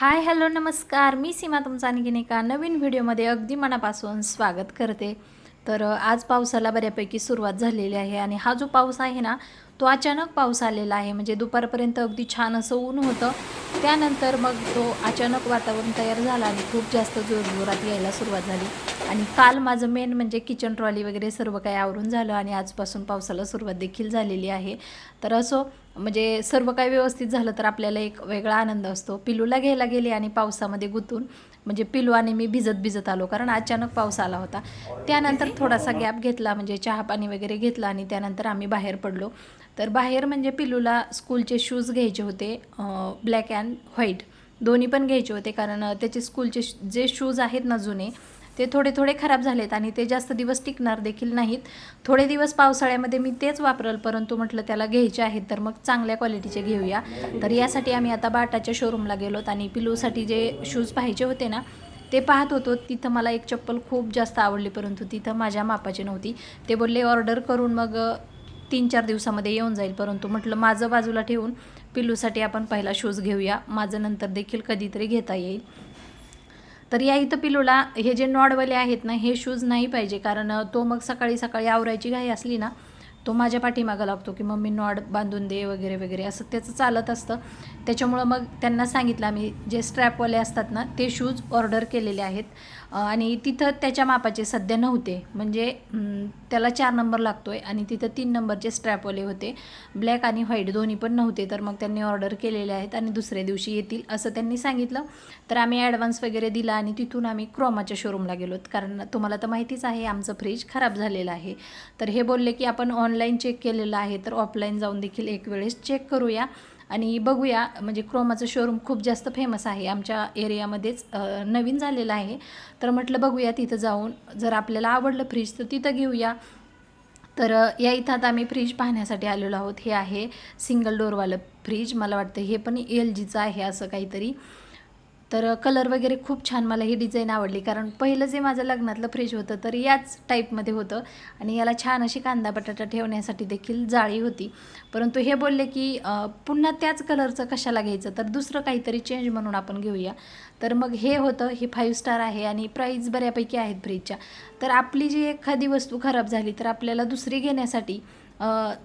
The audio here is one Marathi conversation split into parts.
हाय हॅलो नमस्कार. मी सीमा तुमचा आणखीन एका नवीन व्हिडिओमध्ये अगदी मनापासून स्वागत करते. तर आज पावसाला बऱ्यापैकी सुरुवात झालेली आहे आणि हा जो पाऊस आहे ना तो अचानक पाऊस आलेला आहे. म्हणजे दुपारपर्यंत अगदी छान असं ऊन होतं. त्यानंतर मग तो अचानक वातावरण तयार झाला आणि खूप जास्त जोरजोरात यायला सुरुवात झाली. आणि काल माझं मेन म्हणजे किचन ट्रॉली वगैरे सर्व काही आवरून झालं आणि आजपासून पावसाला सुरुवात देखील झालेली आहे. तर असो म्हणजे सर्व काही व्यवस्थित झालं तर आपल्याला एक वेगळा आनंद असतो. पिलूला घ्यायला गेले आणि पावसामध्ये गुंतून म्हणजे पिलवाने आणि मी भिजत भिजत आलो कारण अचानक पाऊस आला होता. त्यानंतर थोडासा गॅप घेतला म्हणजे चहा पाणी वगैरे घेतला आणि त्यानंतर आम्ही बाहेर पडलो. तर बाहेर म्हणजे पिलूला स्कूलचे शूज घ्यायचे होते ब्लॅक अँड व्हाईट दोन्ही पण घ्यायचे होते कारण त्याचे स्कूलचे श- जे शूज आहेत ना जुने ते थोडे थोडे खराब झालेत आणि ते जास्त दिवस टिकणार देखील नाहीत. थोडे दिवस पावसाळ्यामध्ये मी तेच वापरल परंतु म्हटलं त्याला घ्यायचे आहेत तर मग चांगल्या क्वालिटीचे घेऊया. तर यासाठी आम्ही आता बाटाच्या शोरूमला गेलोत आणि पिलूसाठी जे शूज पाहिजे होते ना ते पाहत होतो. तिथं मला एक चप्पल खूप जास्त आवडली परंतु तिथं माझ्या मापाची नव्हती. ते बोलले ऑर्डर करून मग तीन चार दिवसामध्ये येऊन जाईल. परंतु म्हटलं माझं बाजूला ठेवून पिल्लूसाठी आपण पहिला शूज घेऊया. माझं नंतर देखील कधीतरी घेता येईल. तर या इथं पिलूला हे जे नॉडवाले आहेत ना हे शूज नाही पाहिजे. कारण तो मग सकाळी सकाळी आवरायची घाई असली ना तो माझ्या पाठीमागं लागतो की मम्मी नॉड बांधून दे वगैरे वगैरे असं त्याचं चालत असतं. त्याच्यामुळं मग त्यांना सांगितलं आम्ही जे स्ट्रॅपवाले असतात ना ते शूज ऑर्डर केलेले आहेत. आणि तिथं त्याच्या मापाचे सध्या नव्हते. म्हणजे त्याला चार नंबर लागतो आहे आणि तिथं तीन नंबरचे स्ट्रॅपवाले होते. ब्लॅक आणि व्हाईट दोन्ही पण नव्हते तर मग त्यांनी ऑर्डर केलेले आहेत आणि दुसऱ्या दिवशी येतील असं त्यांनी सांगितलं. तर आम्ही ॲडव्हान्स वगैरे दिला आणि तिथून आम्ही क्रोमाच्या शोरूमला गेलो कारण तुम्हाला तर माहितीच आहे आमचं फ्रीज खराब झालेलं आहे. तर हे बोलले की आपण ऑनलाईन चेक केलेलं आहे तर ऑफलाईन जाऊन देखील एक वेळेस चेक करूया. आणि बघूया म्हणजे क्रोमाचं शोरूम खूप जास्त फेमस आहे आमच्या एरियामध्येच नवीन झालेलं आहे. तर म्हटलं बघूया तिथं जाऊन जर आपल्याला आवडलं फ्रीज तर तिथं घेऊया. तर या इथं आता आम्ही फ्रीज पाहण्यासाठी आलेलो आहोत. हे आहे सिंगल डोअरवालं फ्रीज मला वाटतं हे पण एल जीचं आहे असं काहीतरी. तर कलर वगैरे खूप छान मला ही डिझाईन आवडली. कारण पहिलं जे माझं लग्नातलं फ्रीज होतं तर याच टाईपमध्ये होतं. आणि याला छान अशी कांदा बटाटा ठेवण्यासाठी देखील जाळी होती. परंतु हे बोलले की पुन्हा त्याच कलरचं कशाला घ्यायचं? तर दुसरं काहीतरी चेंज म्हणून आपण घेऊया. तर मग हे होतं हे फाईव्ह स्टार आहे आणि प्राईज बऱ्यापैकी आहेत फ्रीजच्या तर आपली जी एखादी वस्तू खराब झाली तर आपल्याला दुसरी घेण्यासाठी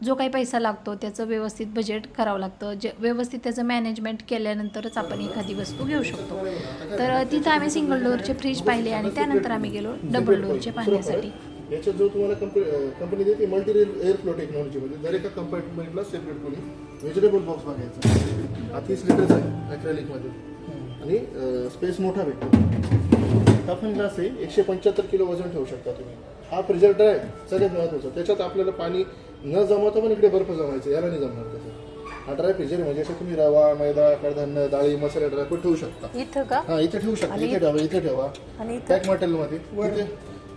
जो काही पैसा लागतो त्याचं व्यवस्थित बजेट करावं लागतं. जे व्यवस्थित त्याचं मॅनेजमेंट केल्यानंतरच आपण एखादी वस्तू घेऊ शकतो. तर तिथं आम्ही सिंगल डोअरचे फ्रीज पाहिले आणि त्यानंतर आम्ही गेलो डबल डोअरचे पाहण्यासाठी. याच्यात जो तुम्हाला कंपनी देते मल्टी एअर फ्लो टेक्नॉलॉजी मध्ये. दर एका कंपार्टमेंटला सेपरेट कोणी व्हेजिटेबल बॉक्स मागायचा हा तीस लिटरचा आहे अॅक्रेलिक आणि स्पेस मोठा भेटतो. टफन ग्लास आहे एकशे पंच्याहत्तर किलो वजन ठेवू शकता तुम्ही. हा फ्रिजर ड्राय सगळ्यात महत्त्वाचा त्याच्यात आपल्याला पाणी न जमवता पण इकडे बर्फ जमायचं याला नाही जमणार त्याचं हा ड्राय फ्रिजर म्हणजे असं तुम्ही रवा मैदा कडधान्य डाळी मसाले ड्रायफ्रूट ठेवू शकता. इथं का? हा इथे ठेवू शकता. इथे ठेवा इथे ठेवा. आणि पॅक मटेरियलमध्ये तिथे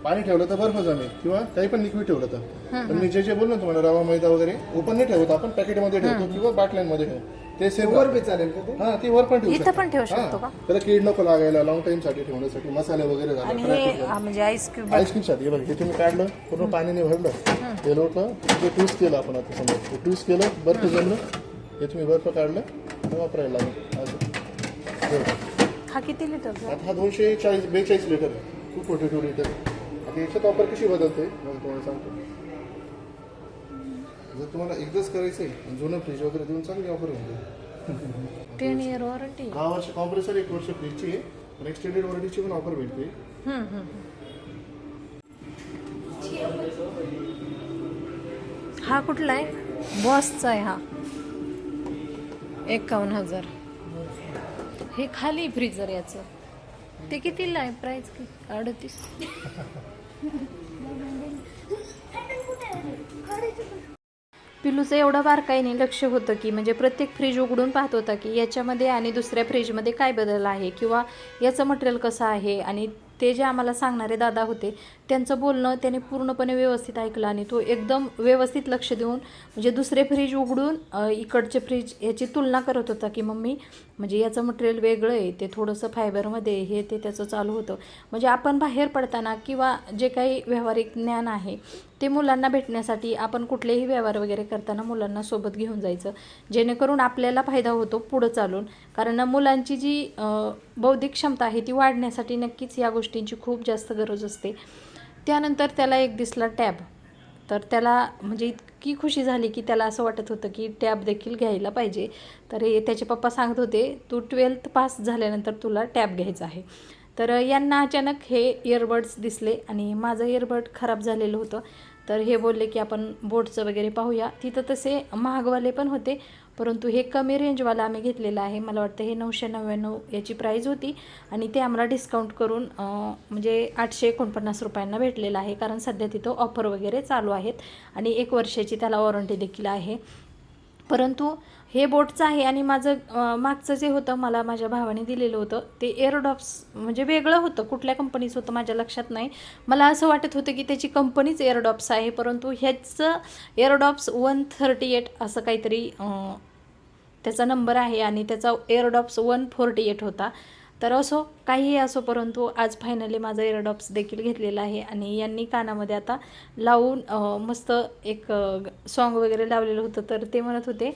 पाणी ठेवलं तर बर्फ जमेल किंवा काही पण लिक्विड ठेवलं तर. पण मी जे जे बोललो ना तुम्हाला रवा मैदा वगैरे ओपन नाही ठेवत आपण पॅकेटमध्ये ठेवतो किंवा बाटल्यांमध्ये ठेवतो. ते सेव वर बी चालेल हा ते वर पण ठेवू इथं पण ठेवू शकतो का? हा. त्याला कीड नको लागायला लॉंग टाइमसाठी ठेवण्यासाठी मसाले वगैरे आणि झाले हे म्हणजे आईस क्यूब आईस्क्रीमसाठी हे बघ हे तुम्ही काढलं पूर्ण पाण्याने भरलं ते लोक ते ट्विस्ट केलं आपण आता समजा. ट्विस्ट केलं बर्फ जमलं हे तुम्ही बर्फ काढलं वापरायला लागलं. असं. हे बघा. हा किती लिटरचा आता हा दोनशे चाळीस बेचाळीस लिटर आहे. टू फोर्टी टू लिटर आता याच्यात ऑफर कशी बदलते? मग तुम्हाला सांगतो. जर तुम्हाला एकदाच करायचं आहे जुनं फ्रीज वगैरे देऊन चांगली ऑफर होऊन जाईल. टेन इयर वॉरंटी दहा वर्ष कॉम्प्रेसर एक वर्ष फ्रीजची आहे पण एक्सटेंडेड वॉरंटीची पण ऑफर भेटते. हा कुठला आहे? बॉसचा आहे हा. एकावन्न हजार. हे खाली फ्रीजर याचं. ते कितीला आहे? प्राइस अडतीस. पिलूचं एवढं बारकाईने लक्ष होतं की म्हणजे प्रत्येक फ्रीज उघडून पाहत होता की याच्यामध्ये आणि दुसऱ्या फ्रीजमध्ये काय बदल आहे किंवा याचं मटेरियल कसं आहे? आणि ते जे आम्हाला सांगणारे दादा होते त्यांचं बोलणं त्याने पूर्णपणे व्यवस्थित ऐकलं आणि तो एकदम व्यवस्थित लक्ष देऊन म्हणजे दुसरे फ्रीज उघडून इकडचे फ्रीज याची तुलना करत होता की मम्मी म्हणजे याचं मटेरियल वेगळं आहे ते थोडंसं फायबरमध्ये हे ते त्याचं चालू होतं. म्हणजे आपण बाहेर पडताना किंवा जे काही व्यावहारिक ज्ञान आहे ते मुलांना भेटण्यासाठी आपण कुठलेही व्यवहार वगैरे करताना मुलांना सोबत घेऊन जायचं. जेणेकरून आपल्याला फायदा होतो पुढं चालून. कारण मुलांची जी बौद्धिक क्षमता आहे ती वाढण्यासाठी नक्कीच या गोष्टींची खूप जास्त गरज असते. त्यानंतर त्याला एक दिसला टॅब. तर त्याला म्हणजे इतकी खुशी झाली की त्याला असं वाटत होतं की टॅब देखील घ्यायला पाहिजे. तर हे त्याचे पप्पा सांगत होते तू ट्वेल्थ पास झाल्यानंतर तुला टॅब घ्यायचा आहे. तर यांना अचानक हे इयरबड्स दिसले आणि माझं इयरबड खराब झालेलं होतं. तर हे बोलले की आपण बोटचं वगैरे पाहूया. तिथं तसे महागवाले पण होते. परंतु हे कमी रेंजवाला आम्ही घेतलेलं आहे. मला वाटतं हे नऊशे नव्याण्णव याची प्राईज होती आणि ते आम्हाला डिस्काउंट करून म्हणजे आठशे एकोणपन्नास रुपयांना भेटलेलं आहे. कारण सध्या तिथं ऑफर वगैरे चालू आहेत आणि एक वर्षाची त्याला वॉरंटी देखील आहे. परंतु हे बोटचं आहे आणि माझं मागचं जे होतं मला माझ्या भावाने दिलेलं होतं ते एअरडॉप्स म्हणजे वेगळं होतं. कुठल्या कंपनीचं होतं माझ्या लक्षात नाही. मला असं वाटत होतं की त्याची कंपनीच एअरडॉप्स आहे परंतु ह्याचं एअरडॉप्स वन थर्टी एट असं काहीतरी त्याचा नंबर आहे आणि त्याचा एअरडॉप्स वन फोर्टी एट होता. तर असो काहीही असो परंतु आज फायनली माझा एअरडॉप्स देखील घेतलेला आहे आणि यांनी कानामध्ये आता लावून मस्त एक सॉन्ग वगैरे लावलेलं होतं. तर ते म्हणत होते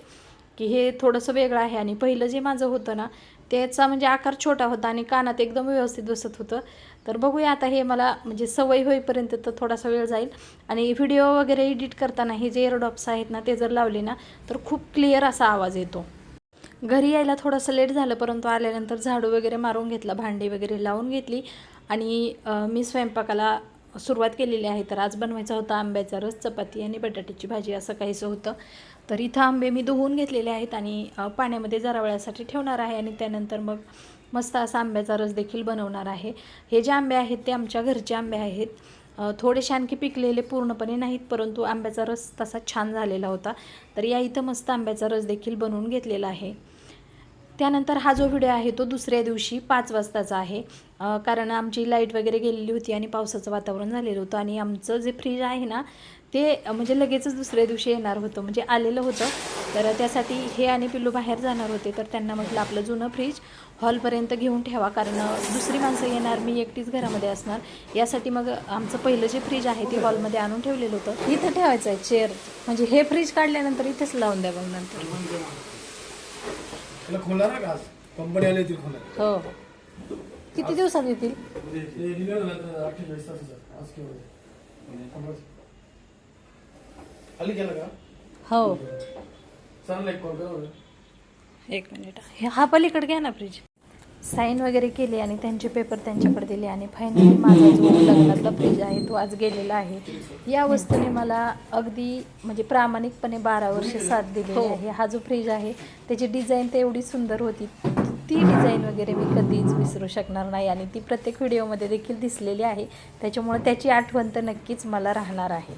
की हे थोडंसं वेगळं आहे. आणि पहिलं जे माझं होतं ना त्याचा म्हणजे आकार छोटा होता आणि कानात एकदम व्यवस्थित बसत होतं. तर बघूया आता हे मला म्हणजे सवय होईपर्यंत तर थोडासा वेळ जाईल. आणि व्हिडिओ वगैरे एडिट करताना हे जे एअरडॉप्स आहेत ना ते जर लावले ना तर खूप क्लिअर असा आवाज येतो. घरी यायला थोडंसं लेट झालं परंतु आल्यानंतर झाडू वगैरे मारून घेतला भांडी वगैरे लावून घेतली. आणि मी स्वयंपाकाला सुरुवात केलेली आहे. तर आज बनवायचा होता आंब्याचा रस चपाती आणि बटाट्याची भाजी असं काहीसं होतं. तर इथं आंबे मी धुवून घेतलेले आहेत आणि पाण्यामध्ये जरा वेळासाठी ठेवणार आहे आणि त्यानंतर मग मस्त असा आंब्याचा रस देखील बनवणार आहे. हे जे आंबे आहेत ते आमच्या घरचे आंबे आहेत. थोडेसे आणखी पिकलेले पूर्णपणे नाहीत परंतु आंब्याचा रस तसा छान झालेला होता. तर या इथं मस्त आंब्याचा रस देखील बनवून घेतलेला आहे. त्यानंतर हा जो व्हिडिओ आहे तो दुसऱ्या दिवशी पाच वाजताचा आहे. कारण आमची लाइट वगैरे गेलेली होती आणि पावसाचं वातावरण झालेलं होतं आणि आमचं जे फ्रीज आहे ना ते म्हणजे लगेचच दुसऱ्या दिवशी येणार होतं म्हणजे आलेलं होतं. तर त्यासाठी हे आणि पिल्लू बाहेर जाणार होते तर त्यांना म्हटलं आपलं जुनं फ्रीज हॉलपर्यंत घेऊन ठेवा कारण दुसरी माणसं येणार मी एकटीच घरामध्ये असणार. यासाठी मग आमचं पहिलं जे फ्रीज आहे ते हॉलमध्ये आणून ठेवलेलं होतं. इथं ठेवायचं आहे चेअर. म्हणजे हे फ्रीज काढल्यानंतर इथेच लावून द्या मग नंतर. हो. किती दिवसात येतील म्हणजे ते रिन्यू झालं तर अठ्ठेचाळीस तासाचं आज केवळ खाली केलं का? हो. चांगला एक कॉल करा बरं. एक मिनिट. हे हा पलीकडे घ्या ना फ्रीज. साईन वगैरे केली आणि त्यांचे पेपर त्यांच्याकडे दिले आणि फायनली माझा जो लग्नातला फ्रीज आहे तो आज गेलेला आहे. या वस्तूने मला अगदी म्हणजे प्रामाणिकपणे बारा वर्ष साथ दिलेली आहे. हा जो फ्रीज आहे त्याची डिझाईन तर एवढी सुंदर होती. ती डिझाईन वगैरे मी कधीच विसरू शकणार नाही आणि ती प्रत्येक व्हिडिओमध्ये देखील दिसलेली आहे. त्याच्यामुळे त्याची आठवण तर नक्कीच मला राहणार आहे.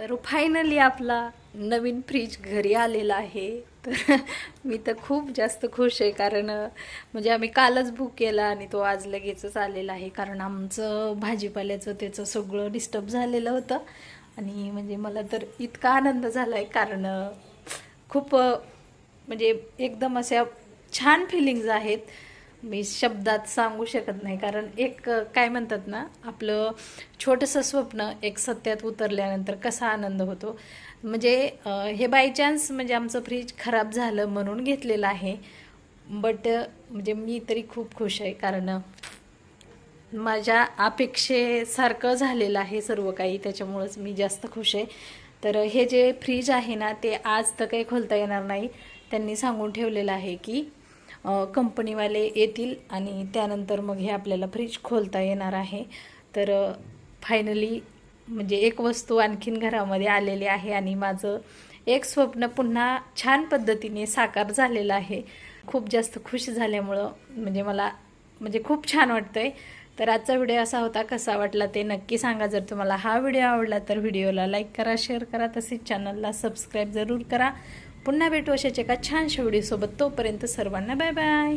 तर फायनली आपला नवीन फ्रीज घरी आलेला आहे. तर मी तर खूप जास्त खुश आहे कारण म्हणजे आम्ही कालच बुक केला आणि तो आज लगेचच आलेला आहे. कारण आमचं भाजीपाल्याचं त्याचं सगळं डिस्टर्ब झालेलं होतं. आणि म्हणजे मला तर इतका आनंद झाला आहे कारण खूप म्हणजे एकदम अशा छान फिलिंग्ज आहेत. मी शब्दात सांगू शकत नाही कारण एक काय म्हणतात ना आपलं छोटंसं स्वप्न एक सत्यात उतरल्यानंतर कसा आनंद होतो. म्हणजे हे बाय चान्स म्हणजे आमचं फ्रीज खराब झालं म्हणून घेतलेलं आहे बट म्हणजे मी तरी खूप खुश आहे कारण माझ्या अपेक्षेसारखं झालेलं आहे सर्व काही त्याच्यामुळंच मी जास्त खुश आहे. तर हे जे फ्रीज आहे ना ते आज तर काही खोलता येणार नाही. त्यांनी सांगून ठेवलेलं आहे की कंपनीवाले येतील आणि त्यानंतर मग हे आपल्याला फ्रीज खोलता येणार आहे. तर फायनली म्हणजे एक वस्तू आणखीन घरामध्ये आलेली आहे आणि माझं एक स्वप्न पुन्हा छान पद्धतीने साकार झालेलं आहे. खूप जास्त खुश झाल्यामुळं म्हणजे मला म्हणजे खूप छान वाटतं आहे तर आजचा व्हिडिओ असा होता कसा वाटला ते नक्की सांगा. जर तुम्हाला हा व्हिडिओ आवडला तर व्हिडिओला लाईक करा शेअर करा. तसेच चॅनलला सबस्क्राईब जरूर करा. पुन्हा भेटू अशाच एका छानशा व्हिडिओसोबत तोपर्यंत सर्वांना बाय बाय.